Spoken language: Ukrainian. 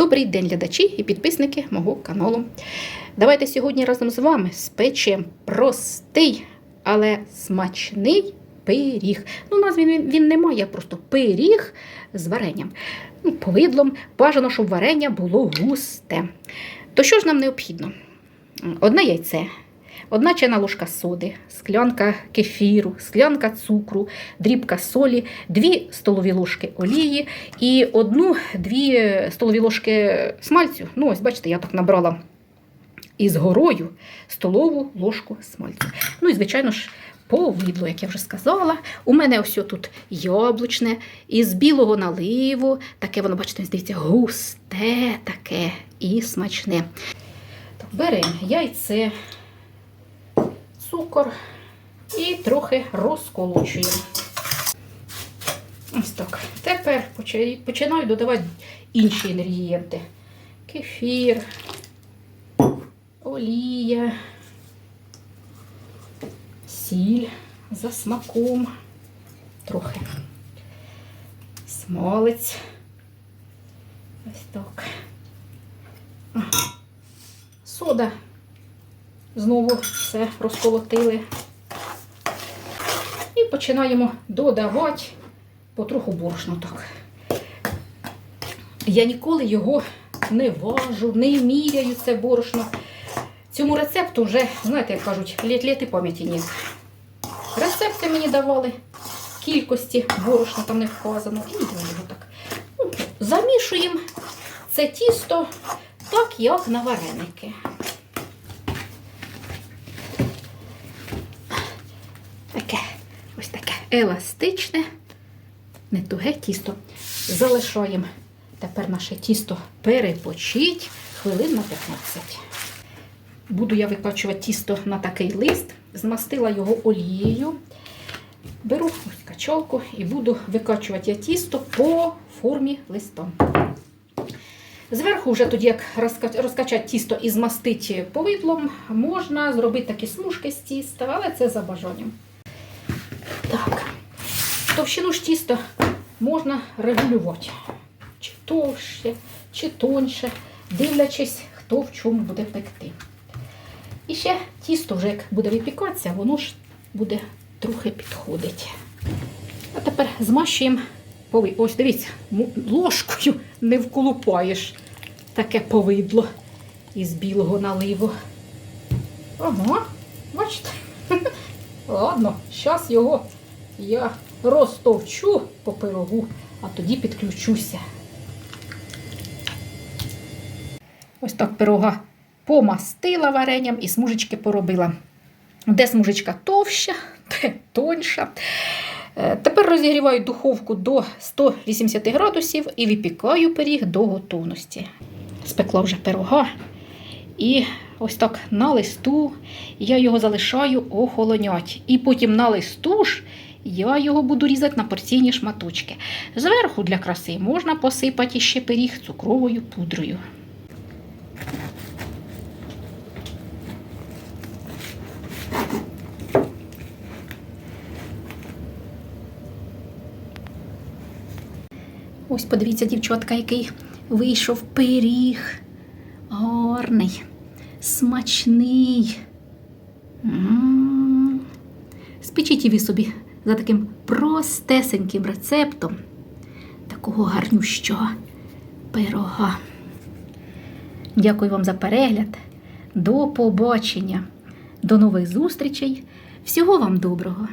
Добрий день, глядачі і підписники мого каналу. Давайте сьогодні разом з вами спечемо простий, але смачний пиріг. Ну, назви він, він не має, просто пиріг з варенням. Ну, повидлом бажано, щоб варення було густе. То що ж нам необхідно? Одне яйце, одна чайна ложка соди, склянка кефіру, склянка цукру, дрібка солі, дві столові ложки олії і одну-дві столові ложки смальцю. Ну, ось, бачите, я так набрала із горою столову ложку смальцю. Ну і, звичайно ж, повидло, як я вже сказала. У мене ось тут яблучне, із білого наливу. Таке воно, бачите, здається, густе таке і смачне. Так, беремо яйце, цукор і трохи розколочуємо. Ось так. Тепер починаю додавати інші інгредієнти. Кефір, олія, сіль за смаком, трохи смалець. Ось так. Сода. Знову все розколотили. І починаємо додавати потроху борошно так. Я ніколи його не важу, не міряю це борошно. Цьому рецепту вже, знаєте, як кажуть, літ-літ пам'яті ні. Рецепти мені давали, кількості борошна там не вказано. І його так. Ну, замішуємо це тісто так, як на вареники. Таке, ось таке еластичне, не туге тісто. Залишаємо тепер наше тісто перепочить хвилин на 15. Буду я викачувати тісто на такий лист, змастила його олією. Беру ось качалку і буду викачувати я тісто по формі листа. Зверху, вже тоді, як розкачати тісто і змастити повидлом, можна зробити такі смужки з тіста, але це за бажанням. Так, товщину ж тіста можна регулювати. Чи товще, чи тоньше, дивлячись, хто в чому буде пекти. І ще тісто, вже як буде випікатися, воно ж буде трохи підходити. А тепер змащуємо пови. Ось дивіться, ложкою не вколупаєш таке повидло із білого наливу. Ага, бачите? Ладно, зараз його я розтовчу по пирогу, а тоді підключуся. Ось так пирога помастила варенням і смужечки поробила. Де смужечка товща, де тоньша. Е, Тепер розігріваю духовку до 180 градусів і випікаю пиріг до готовності. Спекла вже пирога. І ось так на листу я його залишаю охолонять. І потім на листу ж я його буду різати на порційні шматочки. Зверху для краси можна посипати ще пиріг цукровою пудрою. Ось подивіться, дівчатка, який вийшов пиріг. Гарний, смачний. М. Спечіть і собі за таким простесеньким рецептом такого гарнющого пирога. Дякую вам за перегляд. До побачення. До нових зустрічей. Всього вам доброго!